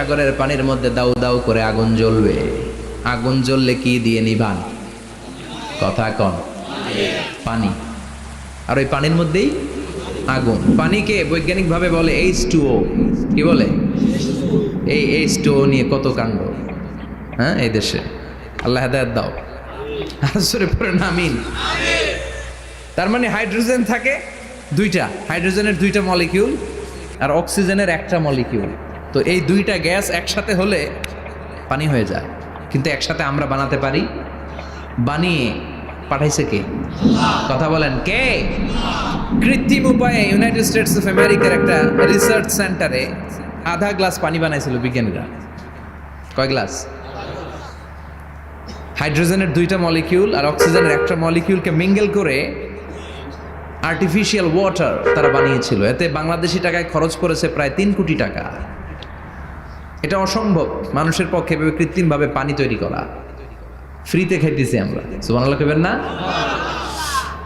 সাগরের পানির মধ্যে দাউ দাউ করে আগুন জ্বলবে। আগুন জ্বললে কি দিয়ে নিভান? কথা কন। পানি। আর ওই পানির মধ্যেই আগুন। পানিকে বৈজ্ঞানিকভাবে বলে এইচ টু ও কি বলে? এই এইচ টু ও নিয়ে কত কাণ্ড। হ্যাঁ এই দেশে। আল্লাহ হেদায়ত দাও। আসরে পরে নামিন তার মানে হাইড্রোজেন থাকে দুইটা। হাইড্রোজেনের দুইটা মলিকিউল আর অক্সিজেনের একটা মলিকিউল। তো এই দুইটা গ্যাস একসাথে হলে পানি হয়ে যায়। কিন্তু একসাথে আমরা বানাতে পারি? বানিয়ে পাঠাইছে কে? কথা বলেন, কে? কৃত্রিম উপায়ে ইউনাইটেড স্টেটস অফ আমেরিকার একটা রিসার্চ সেন্টারে আধা গ্লাস পানি বানাইছিল বিজ্ঞানীরা। কয় গ্লাস? হাইড্রোজেনের দুইটা মলিকিউল আর অক্সিজেনের একটা মলিকিউলকে মিঙ্গেল করে আর্টিফিশিয়াল ওয়াটার তারা বানিয়েছিল। এতে বাংলাদেশি টাকায় খরচ করেছে প্রায় তিন কোটি টাকা। এটা অসম্ভব। মানুষের পক্ষে এভাবে কৃত্রিমভাবে পানি তৈরি করা। ফ্রিতে খাইতেছি আমরা। সুবহানাল্লাহ কইবেন না?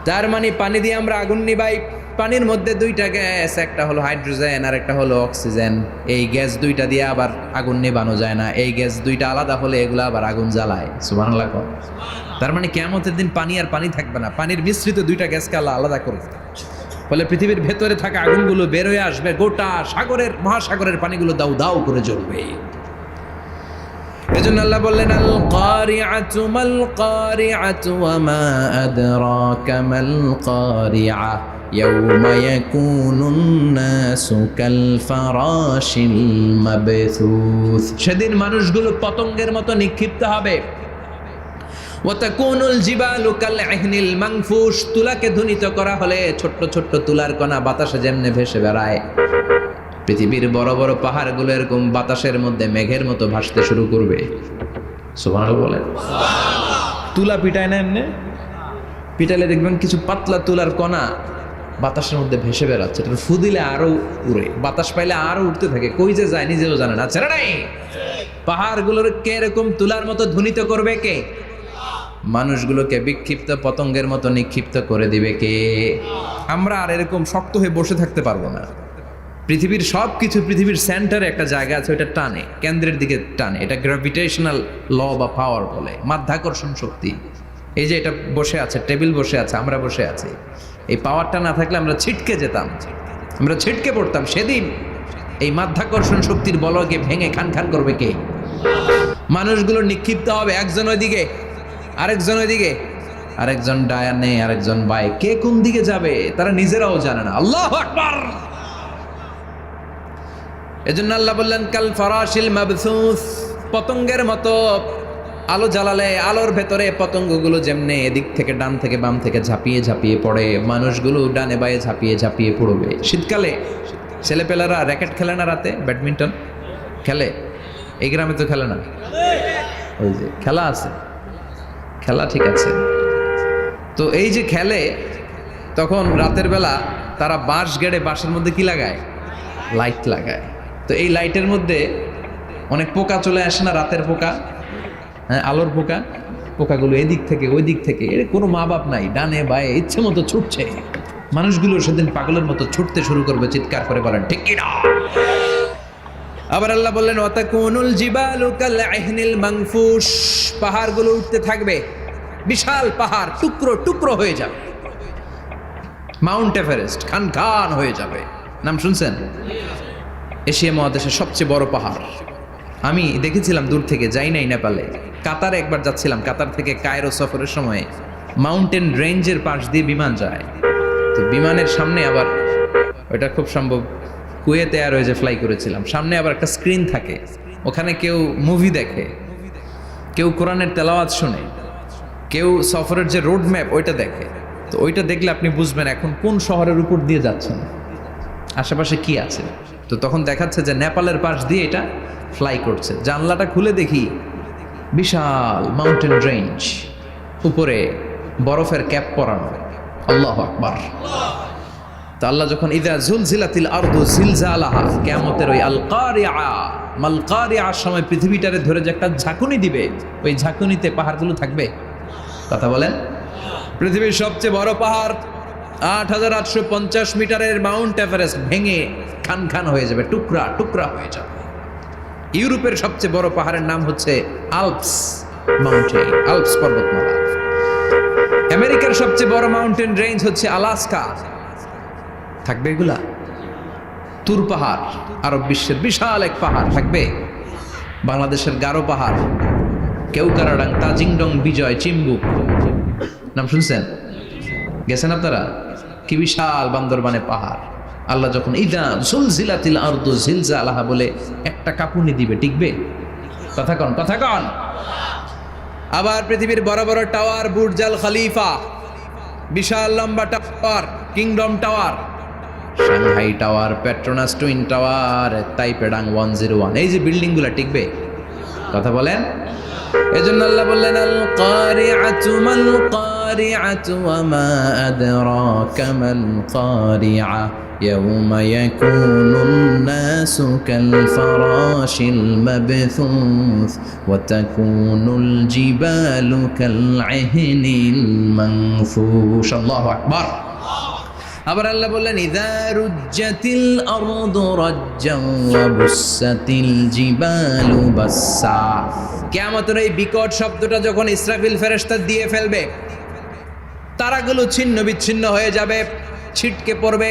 তার মানে পানি দিয়ে আমরা আগুন নিবাই। পানির মধ্যে দুইটা গ্যাস, একটা হলো হাইড্রোজেন আর একটা হলো অক্সিজেন। এই গ্যাস দুইটা দিয়ে আবার আগুন নেবানো যায় না। এই গ্যাস দুইটা আলাদা হলে এগুলো আবার আগুন জ্বালায়। সুবহানাল্লাহ কর। তার মানে কেমতের দিন পানি আর পানি থাকবে না। পানির মিশ্রিত দুইটা গ্যাসকে আলাদা করবে ফলে পৃথিবীর ভেতরে থাকা আগুনগুলো বের হয়ে আসবে, গোটা সাগরের, মহাসাগরের পানিগুলো দাউ দাউ করে জ্বলবে। এজন্য আল্লাহ বললেন আল কারিআতু মাল কারিআতু ওয়া মা আদরাকা মাল কারিআ ইয়াউমা ইয়াকুনুন নাসু কাল ফারাশিল সেদিন মানুষগুলো পতঙ্গের মতো নিক্ষিপ্ত হবে। ওয়াতাকুনুল জিবালু কাল ইহনিল তুলাকে ধ্বনিত করা হলে ছোট্ট ছোট্ট তুলার কণা বাতাসে যেমনে ভেসে বেড়ায়। পৃথিবীর বড় বড় পাহাড়গুলো এরকম বাতাসের মধ্যে মেঘের মতো ভাসতে শুরু করবে। সুবহানাল্লাহ বলেন। তুলা পিটায় না এমনি? পিটালে দেখবেন কিছু পাতলা তুলার কণা বাতাসের মধ্যে ভেসে বেড়াচ্ছে। এটা ফু দিলে আরও উড়ে। বাতাস পাইলে আরও উঠতে থাকে। কই যে যায় নিজেও জানে না। ছেড়ে নাই? পাহাড়গুলোর কে এরকম তুলার মতো ধ্বনিত করবে কে? মানুষগুলোকে বিক্ষিপ্ত পতঙ্গের মতো নিক্ষিপ্ত করে দিবে কে? আমরা আর এরকম শক্ত হয়ে বসে থাকতে পারব না। পৃথিবীর সব কিছু পৃথিবীর সেন্টারে একটা জায়গা আছে ওটা টানে, কেন্দ্রের দিকে টানে। এটা গ্র্যাভিটেশনাল ল বা পাওয়ার বলে, মাধ্যাকর্ষণ শক্তি। এই যে এটা বসে আছে টেবিল বসে আছে, আমরা বসে আছি। এই পাওয়ারটা না থাকলে আমরা ছিটকে যেতাম। আমরা ছিটকে পড়তাম সেদিন। এই মাধ্যাকর্ষণ শক্তির বলকে ভেঙে খান খান করবে কে? মানুষগুলো নিক্ষিপ্ত হবে একজন ওইদিকে আরেকজন ওইদিকে, আরেকজন ডায়ানে আরেকজন বাই। কে কোন দিকে যাবে, তারা নিজেরাও জানে না। আল্লাহ আকবার! এজন্য আল্লাহ বললেন, কাল ফরাশিল মাবসুস পতঙ্গের মতো আলো জ্বালালে, আলোর ভেতরে পতঙ্গগুলো যেমনে এদিক থেকে ডান থেকে বাম থেকে ঝাঁপিয়ে ঝাঁপিয়ে পড়ে, মানুষগুলো ডানে বায়ে ঝাঁপিয়ে ঝাঁপিয়ে পড়বে। শীতকালে ছেলেপেলারা র্যাকেট খেলে না রাতে? ব্যাডমিন্টন? খেলে? এই গ্রামে তো খেলে না। ওই যে, খেলা আছে। খেলা ঠিক আছে। তো এই যে খেলে, তখন রাতের বেলা তারা বাঁশ গেড়ে বাঁশের মধ্যে কি লাগায়? লাইট লাগায়। তো এই লাইটের মধ্যে অনেক পোকা চলে আসে না রাতের পোকা? হ্যাঁ আলোর পোকা? পোকাগুলো এদিক থেকে ওই দিক থেকে, এর কোনো মা বাপ নাই, ডানে বায়ে, ইচ্ছে মতো ছুটছে। মানুষগুলো সেদিন পাগলের মতো ছুটতে শুরু করবে, চিৎকার করে বলেন ঠিক কি না আবার আল্লাহ বললেন, ওয়াতাকুনুল জিবালু কাল ইহনিল মানফুস পাহাড়গুলো উঠতে থাকবে, বিশাল পাহাড়, টুকরো টুকরো হয়ে যাবে। মাউন্ট এভারেস্ট খান খান হয়ে যাবে। নাম শুনছেন? এশিয়া মহাদেশের সবচেয়ে বড় পাহাড়। আমি দেখেছিলাম দূর থেকে, যাই নাই নেপালে। কাতারে একবার যাচ্ছিলাম, কাতার থেকে কায়রো সফরের সময়। মাউন্টেন রেঞ্জের পাশ দিয়ে বিমান যায়। তো বিমানের সামনে আবার, ওটা খুব সম্ভব কুয়েতে আর যে ফ্লাই করেছিলাম। সামনে আবার একটা স্ক্রিন থাকে। ওখানে কেউ মুভি দেখে। কেউ কোরআনের তেলাওয়াত শোনে। কেউ সফরের যে রোড ম্যাপ ওইটা দেখে। তো ওইটা দেখলে আপনি বুঝবেন এখন কোন শহরের উপর দিয়ে যাচ্ছেন। আশেপাশে কি আছে? তো তখন দেখাচ্ছে যে নেপালের পাশ দিয়ে এটা ফ্লাই করছে। জানলাটা খুলে দেখি বিশাল মাউন্টেন রেঞ্জ উপরে বরফের ক্যাপ পরানো। আল্লাহ আকবার। আল্লাহ যখন, ইদা জুলজিলাতিল আরদু জিলজালাহা কিয়ামতের ওই আল কারিআ মাল কারিআর সময় পৃথিবীটারে ধরে যে একটা ঝাঁকুনি দিবে, ওই ঝাঁকুনিতে পাহাড়গুলো থাকবে। কথা বলেন। পৃথিবীর সবচেয়ে বড় পাহাড়, আট হাজার আটশো পঞ্চাশ মিটারের মাউন্ট এভারেস্ট ভেঙে খান খান হয়ে যাবে, টুকরা টুকরা হয়ে যাবে। ইউরোপের সবচেয়ে বড় পাহাড়ের নাম হচ্ছে আলপস মাউন্টেন আলপস পর্বতমালা। আমেরিকার সবচেয়ে বড় মাউন্টেন রেঞ্জ হচ্ছে আলাস্কা। থাকবে এগুলা? তুর পাহাড়, আরব বিশ্বের বিশাল এক পাহাড় থাকবে। বাংলাদেশের গারো পাহাড়, কেউকারাডাং, তাজিংডং, বিজয় চিম্বুক নাম শুনছেন? গেছেন আপনারা? কি বিশাল বান্দরবানে পাহাড়। আল্লাহ যখন, ইদা জুলজিলাতিল আরদু জিলজা আলাহা বলে, একটা কাপুনি দিবে, টিকবে? কথা কন কথা কন। আবার পৃথিবীর বড় বড় টাওয়ার বুর্জাল খলিফা, বিশাল লম্বা tower, kingdom tower. Shanghai tower Petronas twin tower তাইপেডাং one zero one এই যে বিল্ডিংগুলো টিকবে কথা বলেন এজন্য আল্লাহ বললেন আল কারিআতু মাল কারিআতু ওয়া মা আদরাকা মাল কারিআ يوم يكون الناس كالفراش المبثوث وتكون الجبال كالعهن المنفوش الله أكبر আবার আল্লাহ বললেন, ইদা রুজ্জাতিল আরদু রাজ্জান ওয়া বুসাতিল জিবালু বাসসা। কিয়ামতের এই বিকট শব্দটা যখন ইসরাফিল ফেরেশতা দিয়ে ফেলবে, তারাগুলো ছিন্ন বিচ্ছিন্ন হয়ে যাবে, ছিটকে পড়বে,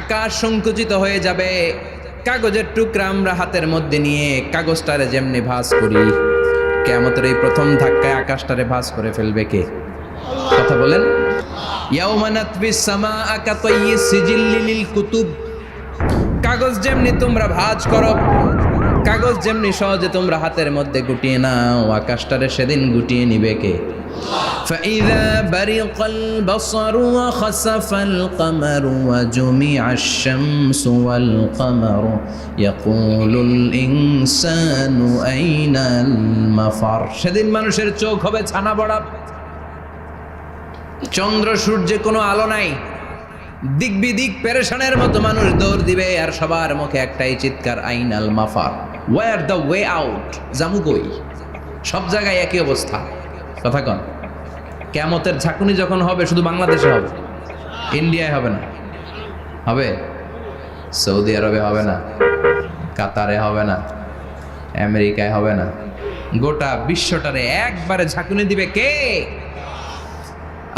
আকাশ সংকুচিত হয়ে যাবে। কাগজের টুকরা আমরা হাতের মধ্যে নিয়ে কাগজটারে যেমনি ভাঁজ করি কেমতের এই প্রথম ধাক্কায় আকাশটারে ভাঁজ করে ফেলবে কে? কথা বলেন। ইয়াউমা নাতবিস সামাআ কাতাইয়িস সিজিল্লি লিল কুতুব কাগজ যেমনি তোমরা ভাঁজ করো কাগজ যেমনি সহজে তোমরা হাতের মধ্যে গুটিয়ে নাও আকাশটারে সেদিন গুটিয়ে নিবে কে فإذا برق البصر وخسف القمر وجمع الشمس والقمر يقول الإنسان أين المفر সেদিন মানুষের চোখ হবে ছানা বড়া চন্দ্র সূর্যে কোনো আলো নাই। দিক বিদিক পেরেশানের মতো মানুষ দৌড় দিবে আর সবার মুখে একটাই চিৎকার, আইনাল মাফার ওয়ার দ্য ওয়ে আউট জামু কই? সব জায়গায় একই অবস্থা। কথা কন কেমতের ঝাঁকুনি যখন হবে, শুধু বাংলাদেশে হবে? ইন্ডিয়ায় হবে না? হবে? সৌদি আরবে হবে না? কাতারে হবে না? আমেরিকায় হবে না? গোটা বিশ্বটারে একবারে ঝাঁকুনি দিবে কে?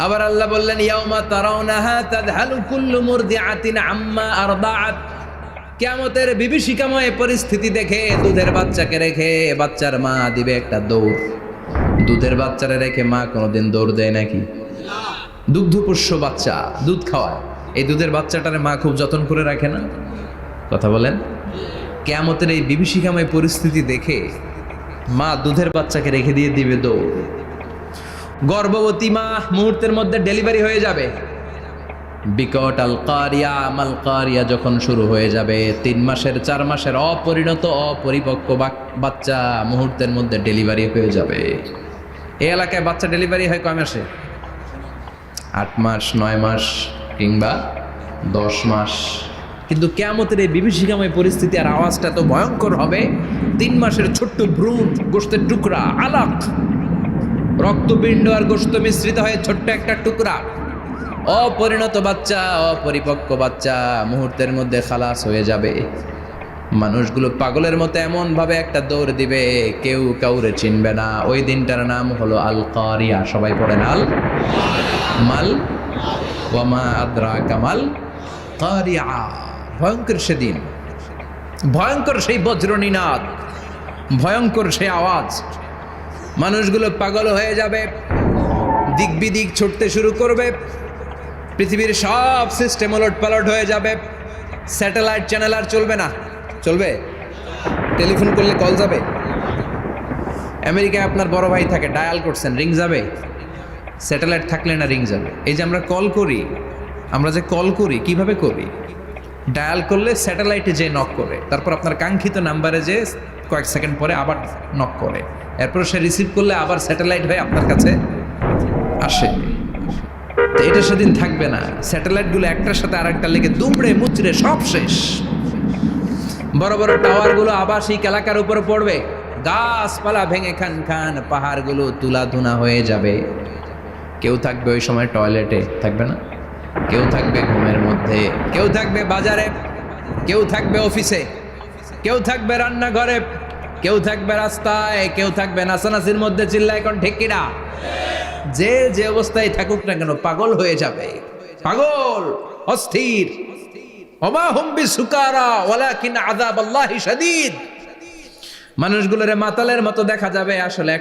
আবার আল্লাহ বললেন, ইয়াউমা তারাউনাহা তাদহালু কুল্লু মুরদিআতিন আম্মা আরদাআত। কিয়ামতের বিভীষিকাময় পরিস্থিতি দেখে দুধের বাচ্চাকে রেখে বাচ্চার মা দিবে একটা দৌড়। দুধের বাচ্চারে রেখে মা কোনোদিন দৌড় দেয় নাকি? দুগ্ধপোষ্য বাচ্চা, দুধ খাওয়ায়। এই দুধের বাচ্চাটারে মা খুব যত্ন করে রাখে না? কথা বলেন। কেয়ামতের এই বিভীষিকাময় পরিস্থিতি দেখে মা দুধের বাচ্চাকে রেখে দিয়ে দিবে দৌড়। গর্ভবতী মা মুহূর্তের মধ্যে ডেলিভারি হয়ে যাবে। বিকট আল কারিয়া কারিয়া যখন শুরু হয়ে যাবে, তিন মাসের, চার মাসের অপরিণত, অপরিপক্ক বাচ্চা মুহূর্তের মধ্যে ডেলিভারি হয়ে যাবে। এই এলাকায় বাচ্চা ডেলিভারি হয় কয় মাসে? আট মাস, নয় মাস কিংবা দশ মাস। কিন্তু কেমতের এই বিভীষিকাময় পরিস্থিতি আর আওয়াজটা তো ভয়ঙ্কর হবে, তিন মাসের ছোট্ট ভ্রূণ গোষ্ঠের টুকরা আলাক রক্তপিণ্ড আর গোস্ত মিশ্রিত হয়ে ছোট্ট একটা টুকরা। অপরিণত বাচ্চা, অপরিপক্ক বাচ্চা মুহূর্তের মধ্যে খালাস হয়ে যাবে। মানুষগুলো পাগলের মতো এমন ভাবে একটা দৌড় দিবে, কেউ কাউরে চিনবে না। ওই দিনটার নাম হলো আল কারিয়া সবাই পড়েন, আল মাল ওয়ামা আদ্রা কামাল কারিয়া। ভয়ঙ্কর সেদিন। ভয়ঙ্কর সেই বজ্রনীনাদ। ভয়ঙ্কর সেই আওয়াজ। মানুষগুলো পাগল হয়ে যাবে দিক বিদিক ছুটতে শুরু করবে, পৃথিবীর সব সিস্টেম ওলট পালট হয়ে যাবে স্যাটেলাইট চ্যানেল আর চলবে না। চলবে? টেলিফোন করলে কল যাবে? আমেরিকায় আপনার বড় ভাই থাকে ডায়াল করছেন রিং যাবে? স্যাটেলাইট থাকলে না রিং যাবে? এই যে আমরা কল করি, আমরা যে কল করি, কীভাবে করি? ডায়াল করলে স্যাটেলাইটে যে নক করে। তারপর আপনার কাঙ্ক্ষিত নাম্বারে যে কয়েক সেকেন্ড পরে আবার নক করে। এরপর সে রিসিভ করলে আবার স্যাটেলাইট হয়ে আপনার কাছে আসে। তো এটা সেদিন থাকবে না। স্যাটেলাইটগুলো একটার সাথে আরেকটা লেগে দুমড়ে মুচড়ে সব শেষ। বড় বড় টাওয়ারগুলো আবাসিক এলাকার উপরে পড়বে। গাছপালা ভেঙে খান খান পাহাড়গুলো তুলা ধুনা হয়ে যাবে। কেউ থাকবে ওই সময় টয়লেটে থাকবে না? কেউ থাকবে ঘুমের মধ্যে, কেউ থাকবে বাজারে, কেউ থাকবে অফিসে, কেউ থাকবে রান্নাঘরে, কেউ থাকবে রাস্তায়, কেউ থাকবে নাসানাসির মধ্যে চিল্লায় এখন ঠেকিরা যে যে অবস্থায় থাকুক না কেন পাগল হয়ে যাবে। পাগল, অস্থির। মানুষগুলোরে মাতালের মতো দেখা যাবে আসলে